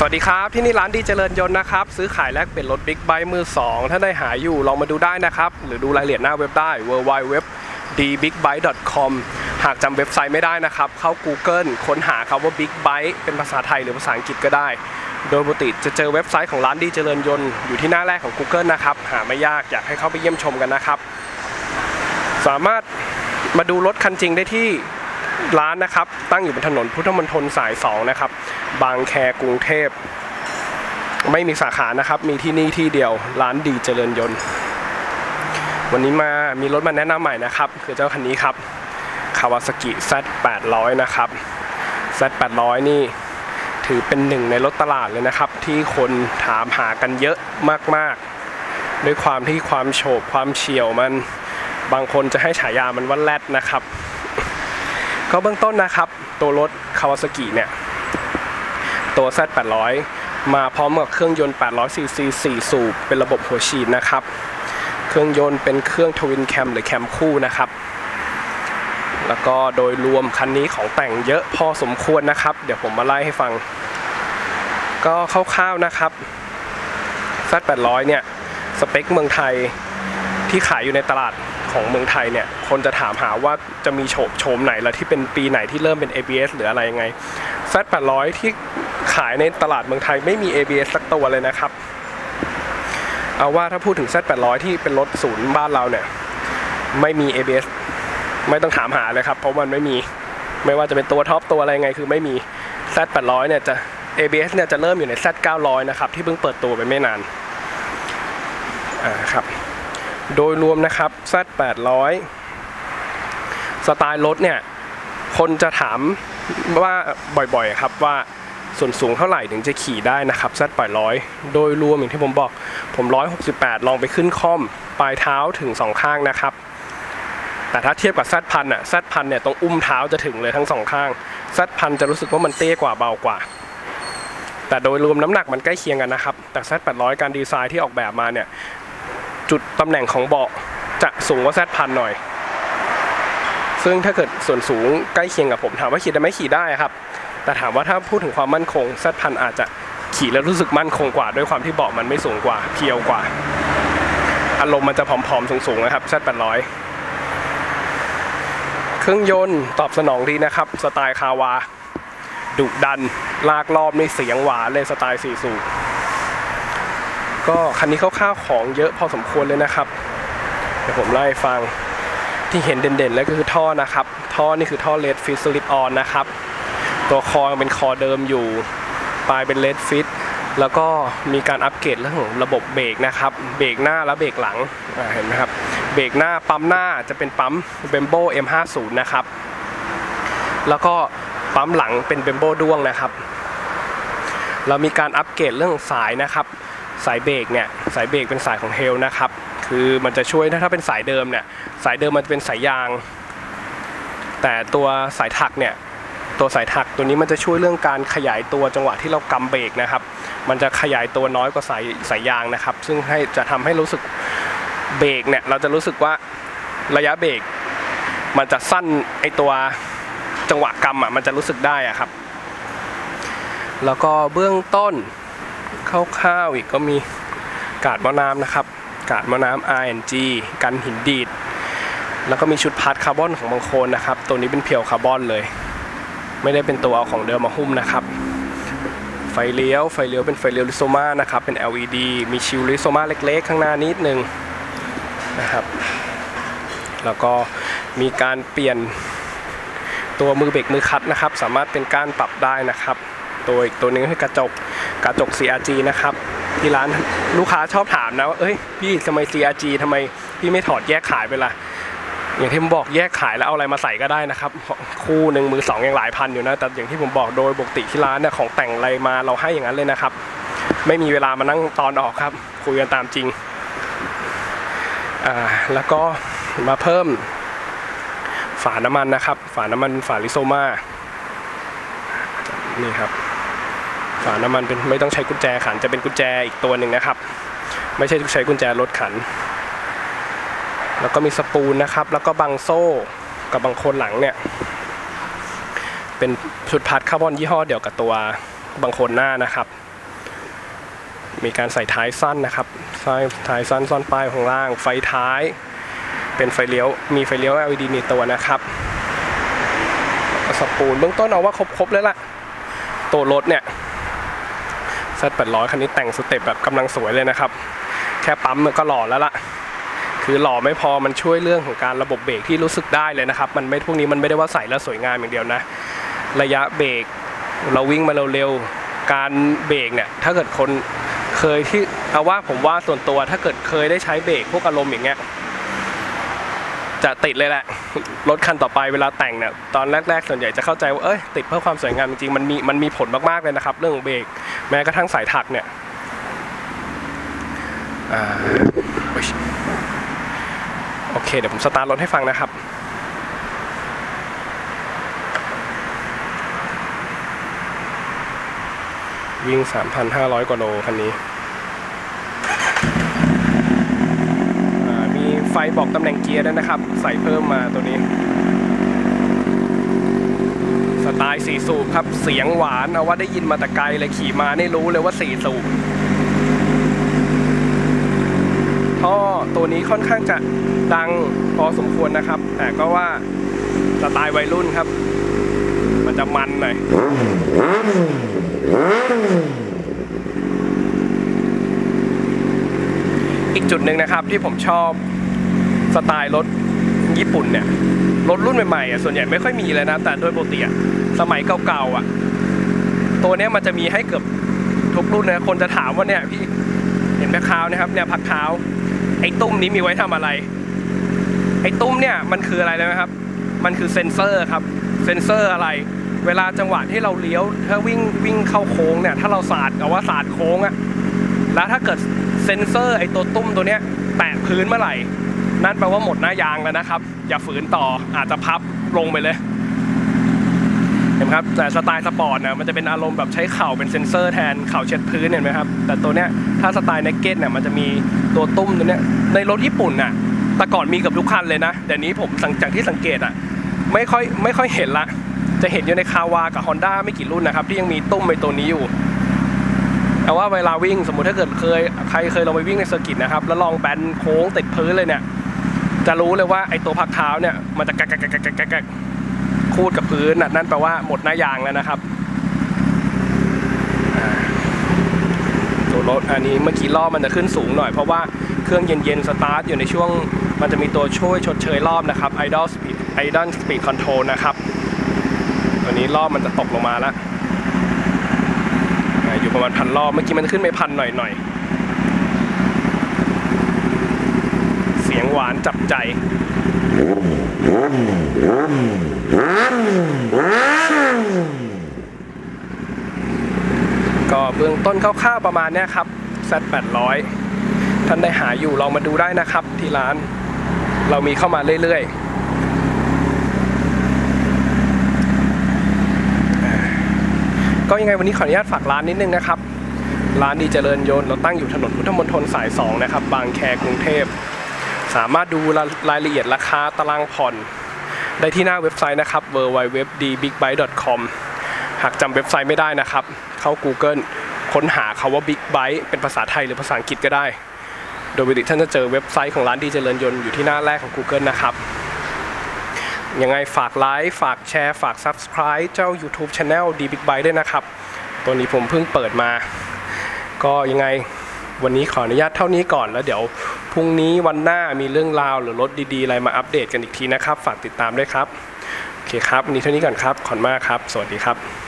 สวัสดีครับ ที่นี่ร้านดีเจริญยนต์นะครับ ซื้อขายแลกเปลี่ยนรถบิ๊กไบค์มือ 2 ถ้าได้หาอยู่ลองมาดูได้นะครับ หรือดูรายละเอียดหน้าเว็บได้ w w w d b i g b i k e c o m หากจำเว็บไซต์ไม่ได้นะครับ เข้า Google ค้นหาคำว่า Big Bike เป็นภาษาไทยหรือภาษาอังกฤษก็ได้ โดยปกติจะเจอเว็บไซต์ของร้านดีเจริญยนต์อยู่ที่หน้าแรกของ Google นะครับ หาไม่ยากอยากให้เข้าไปเยี่ยมชมกันนะครับ สามารถมาดูรถคันจริงได้ที่ ร้านนะครับ ตั้งอยู่บนถนนพุทธมณฑลสาย 2 นะครับ บางแคกรุงเทพ ไม่มีสาขานะครับ มีที่นี่ที่เดียว ร้านดีเจริญยนต์ วันนี้มามีรถมาแนะนำใหม่นะครับ คือเจ้าคันนี้ครับ Kawasaki Z800 นะครับ Z800 นี่ถือเป็นหนึ่งในรถตลาดเลยนะครับ ที่คนถามหากันเยอะมากๆ ด้วยความที่ความโฉบความเฉียวมัน บางคนจะให้ฉายามันว่าแรดนะครับ ก็เบื้องต้นนะครับ ตัวรถ Kawasaki เนี่ย ตัว Z800 มาพร้อมกับเครื่องยนต์800ซีซี4สูบ เป็นระบบหัวฉีดนะครับ เครื่องยนต์เป็นเครื่องทวินแคมหรือแคมคู่นะครับ แล้วก็โดยรวมคันนี้ของแต่งเยอะพอสมควรนะครับ เดี๋ยวผมมาไล่ให้ฟัง ก็คร่าวๆนะครับ Z800 เนี่ย สเปคเมืองไทยที่ขายอยู่ในตลาด ของเมืองไทยเนี่ย คนจะถามหาว่าจะมีโฉมโฉมไหนแล้วที่เป็นปีไหนที่เริ่มเป็น ABS หรืออะไรยังไง Z800 ที่ขายในตลาดเมืองไทยไม่มี ABS สักตัวเลยนะครับ เอาว่าถ้าพูดถึง Z800 ที่เป็นรถศูนย์บ้านเราเนี่ย ไม่มี ABS ไม่ต้องถามหาเลยครับ เพราะมันไม่มีไม่ว่าจะเป็นตัวท็อปตัวอะไรไงคือไม่มี Z800 เนี่ยจะ ABS เนี่ยจะเริ่มอยู่ใน Z900 นะครับที่เพิ่งเปิดตัวไปไม่นานอ่าครับ โดยรวมนะครับ Z800 สไตล์รถเนี่ย คนจะถามว่าบ่อยๆครับว่าส่วนสูงเท่าไหร่ถึงจะขี่ได้นะครับ Z800 โดยรวมอย่างที่ผมบอกผม 168 ลองไปขึ้นคอม ปลายเท้าถึงสองข้างนะครับ แต่ถ้าเทียบกับ Z พันอะ Z พันเนี่ยตรงอุ้มเท้าจะถึงเลยทั้งสองข้าง Z พันจะรู้สึกว่ามันเตี้ยกว่าเบากว่า แต่โดยรวมน้ำหนักมันใกล้เคียงกันนะครับ แต่ Z 800 การดีไซน์ที่ออกแบบมาเนี่ย จุดตำแหน่งของเบาะจะสูงกว่า Z พันหน่อย ซึ่งถ้าเกิดส่วนสูงใกล้เคียงกับผมถามว่าขี่ได้ไหมขี่ได้ครับ แต่ถามว่าถ้าพูดถึงความมั่นคง Z พันอาจจะขี่แล้วรู้สึกมั่นคงกว่า ด้วยความที่เบาะมันไม่สูงกว่า เพียวกว่า อารมณ์มันจะผอมๆสูงๆนะครับ Z 800เครื่องยนต์ตอบสนองดีนะครับ สไตล์คาวาดุดัน ลากรอบในเสียงหวานเลยสไตล์สี่สูบ ก็คันนี้คร่าวๆของเยอะพอสมควรเลยนะครับ เดี๋ยวผมไล่ฟังที่เห็นเด่นๆแล้วก็คือท่อนะครับ ท่อนี่คือท่อเลดฟิตสลิปออนนะครับ ตัวคอยังเป็นคอเดิมอยู่ ปลายเป็นเลดฟิตแล้วก็มีการอัปเกรดเรื่องของระบบเบรกนะครับ เบรกหน้าและเบรกหลังเห็นไหมครับ เบรกหน้าปั๊มหน้าจะเป็นปั๊มเบมโบ M50 นะครับ แล้วก็ปั๊มหลังเป็นเบมโบด้วงนะครับ เรามีการอัปเกรดเรื่องสายนะครับ สายเบรกเนี่ยสายเบรกเป็นสายของเฮลนะครับ คือมันจะช่วยถ้าถ้าเป็นสายเดิมเนี่ยสายเดิมมันจะเป็นสายยาง แต่ตัวสายถักเนี่ยตัวสายถักตัวนี้มันจะช่วยเรื่องการขยายตัวจังหวะที่เรากำเบรกนะครับ มันจะขยายตัวน้อยกว่าสายสายยางนะครับ ซึ่งให้จะทำให้รู้สึกเบรกเนี่ยเราจะรู้สึกว่าระยะเบรกมันจะสั้นไอตัวจังหวะกำอะมันจะรู้สึกได้อะครับ แล้วก็เบื้องต้น คร่าวๆอีกก็มีกาดมอน้ำนะครับ กาดมอน้ำ RNG กันหินดีด แล้วก็มีชุดพาร์ทคาร์บอนของบางโคนนะครับ ตัวนี้เป็นเพียวคาร์บอนเลย ไม่ได้เป็นตัวเอาของเดิมมาหุ้มนะครับ ไฟเลี้ยว ไฟเลี้ยวเป็นไฟเลี้ยวลิโซมานะครับ เป็น LED มีชิลลิโซมาเล็กๆ ข้างหน้านิดนึงนะครับ แล้วก็มีการเปลี่ยนตัวมือเบรกมือคัดนะครับ สามารถเป็นกานปรับได้นะครับ ตัวอีกตัวนึงคือกระจก กระจก CRG นะครับ ที่ร้านลูกค้าชอบถามนะว่าเอ้ยพี่ทำไม CRG ทำไมพี่ไม่ถอดแยกขายไปล่ะอย่างที่ผมบอกแยกขายแล้วเอาอะไรมาใส่ก็ได้นะครับ คู่หนึ่งมือสองยังหลายพันอยู่นะแต่อย่างที่ผมบอกโดยปกติที่ร้านเนี่ยของแต่งอะไรมาเราให้อย่างนั้นเลยนะครับ ไม่มีเวลามานั่งตอนออกครับ คุยกันตามจริงอ่าแล้วก็มาเพิ่มฝาน้ำมันนะครับ ฝาน้ำมันฝาลิโซมานี่ครับ ฝาน้ำมันเป็นไม่ต้องใช้กุญแจขันจะเป็นกุญแจอีกตัวหนึ่งนะครับ ไม่ใช่ใช้กุญแจรถขัน แล้วก็มีสปูลนะครับ แล้วก็บังโซ่กับบางโคนหลังเนี่ย เป็นชุดพัดคาร์บอนยี่ห้อเดียวกับตัวบางโคนหน้านะครับ มีการใส่ท้ายสั้นนะครับท้ายสั้นซ่อนป้ายข้างล่าง ไฟท้าย เป็นไฟเลี้ยว มีไฟเลี้ยว LED ในตัวนะครับสปูนเบื้องต้นเอาว่าครบๆเลยล่ะ ตัวรถเนี่ย Z800 คันนี้แต่งสเต็ปแบบกำลังสวยเลยนะครับ แค่ปั๊มมันก็หล่อแล้วล่ะ คือหล่อไม่พอมันช่วยเรื่องของการระบบเบรกที่รู้สึกได้เลยนะครับ มันไม่พวกนี้มันไม่ได้ว่าใส่แล้วสวยงามอย่างเดียวนะ ระยะเบรกเราวิ่งมาเร็วๆการเบรกเนี่ยถ้าเกิดคนเคยที่เอาว่าผมว่าส่วนตัวถ้าเกิดเคยได้ใช้เบรกพวกอารมณ์อย่างเงี้ย จะติดเลยแหละ รถคันต่อไปเวลาแต่งเนี่ยตอนแรกๆ ส่วนใหญ่จะเข้าใจว่าเอ้ยติดเพื่อความสวยงามจริงๆมันมีมันมีผลมากๆเลยนะครับ เรื่องเบรกแม้กระทั่งสายถักเนี่ยอ่าโอ๊ยโอเค เดี๋ยวผมสตาร์ทรถให้ฟังนะครับวิ่ง 3,500 กว่าโลคันนี้อ่ามี ไฟบอกตำแหน่งเกียร์ด้วยนะครับ ใส่เพิ่มมาตัวนี้ สไตล์สี่สูบครับ เสียงหวานเอาว่าได้ยินมาแต่ไกลเลยขี่มานี่รู้เลยว่าสี่สูบท่อตัวนี้ค่อนข้างจะดังพอสมควรนะครับ แต่ก็ว่าสไตล์วัยรุ่นครับ มันจะมันหน่อยอีกจุดหนึ่งนะครับที่ผมชอบ สไตล์รถญี่ปุ่นเนี่ยรถรุ่นใหม่ๆอะส่วนใหญ่ไม่ค่อยมีเลยนะ แต่โดยปกติอะสมัยเก่าๆอะ ตัวเนี้ยมันจะมีให้เกือบทุกรุ่นนะคนจะถามว่าเนี่ยพี่เห็นแม่ค้าวนะครับเนี่ยพักเท้าไอ้ตุ้มนี้มีไว้ทำอะไร ไอ้ตุ้มเนี่ยมันคืออะไรเลยนะครับ มันคือเซ็นเซอร์ครับ เซ็นเซอร์อะไร เวลาจังหวะที่เราเลี้ยวถ้าวิ่งวิ่งเข้าโค้งเนี่ยถ้าเราสาดเอาว่าสาดโค้งอะแล้วถ้าเกิดเซ็นเซอร์ไอ้ตัวตุ้มตัวเนี้ยแตะพื้นเมื่อไหร่ นั่นแปลว่าหมดหน้ายางแล้วนะครับ อย่าฝืนต่ออาจจะพับลงไปเลย เห็นไหมครับแต่สไตล์สปอร์ตนะมันจะเป็นอารมณ์แบบใช้เข่าเป็นเซ็นเซอร์แทนเข่าเช็ดพื้นเห็นไหมครับ แต่ตัวเนี้ยถ้าสไตล์เนกเก็ตเนี่ยมันจะมีตัวตุ้มตัวเนี้ยในรถญี่ปุ่นน่ะแต่ก่อนมีกับทุกคันเลยนะแต่นี้ผมสังจากที่สังเกตอะไม่ค่อยไม่ค่อยเห็นละ จะเห็นอยู่ในคาวากับ Honda ไม่กี่รุ่นนะครับ ที่ยังมีตุ้มในตัวนี้อยู่แต่ว่าเวลาวิ่งสมมติถ้าเกิดเคยใครเคยลองไปวิ่งในเซอร์กิตนะครับ แล้วลองแบนโค้งติดพื้นเลยเนี่ย จะรู้เลยว่าไอ้ตัวพักเท้าเนี่ยมันจะแกกแกกแกกแกกแกกแกคูดกับพื้นนั่นแปลว่าหมดหน้ายางแล้วนะครับตัวรถอันนี้เมื่อกี้รอบมันจะขึ้นสูงหน่อยเพราะว่าเครื่องเย็นๆสตาร์ทอยู่ในช่วงมันจะมีตัวช่วยชดเชยรอบนะครับ Idle Speed Idle Speed Control นะครับ ตัวนี้รอบมันจะตกลงมาแล้วอยู่ประมาณพันรอบเมื่อกี้มันขึ้นไปพันหน่อยหน่อยๆ สียงหวานจับใจ ก็เบื้องต้นคร่าวๆประมาณนี้ครับ Z800 ท่านได้หาอยู่ลองมาดูได้นะครับที่ร้าน เรามีเข้ามาเรื่อยๆก็ยังไงวันนี้ขออนุญาตฝากร้านนิดนึงนะครับ ร้านดีเจริญยนต์เราตั้งอยู่ถนนพุทธมณฑลสาย 2 นะครับ บางแคกรุงเทพ สามารถดูรายละเอียดราคาตารางผ่อน ได้ที่หน้าเว็บไซต์นะครับ www.dbigbike.com หากจำเว็บไซต์ไม่ได้นะครับ เข้า Google ค้นหาคาว่า Big Bike เป็นภาษาไทยหรือภาษาอังกฤษก็ได้ โดยปกติท่านจะเจอเว็บไซต์ของร้านดีเจริญยนต์อยู่ที่หน้าแรกของ Google นะครับ ยังไงฝากไลค์ฝากแชร์ ฝาก Subscribe เจ้า YouTube Channel D Big Bike ด้วยนะครับ ตัวนี้ผมเพิ่งเปิดมา ก็ยังไง วันนี้ขออนุญาตเท่านี้ก่อนแล้วเดี๋ยวพรุ่งนี้วันหน้ามีเรื่องราวหรือรถดีๆ อะไรมาอัปเดตกันอีกทีนะครับ ฝากติดตามด้วยครับ โอเคครับวันนี้เท่านี้ก่อนครับ ขอบคุณมากครับ สวัสดีครับ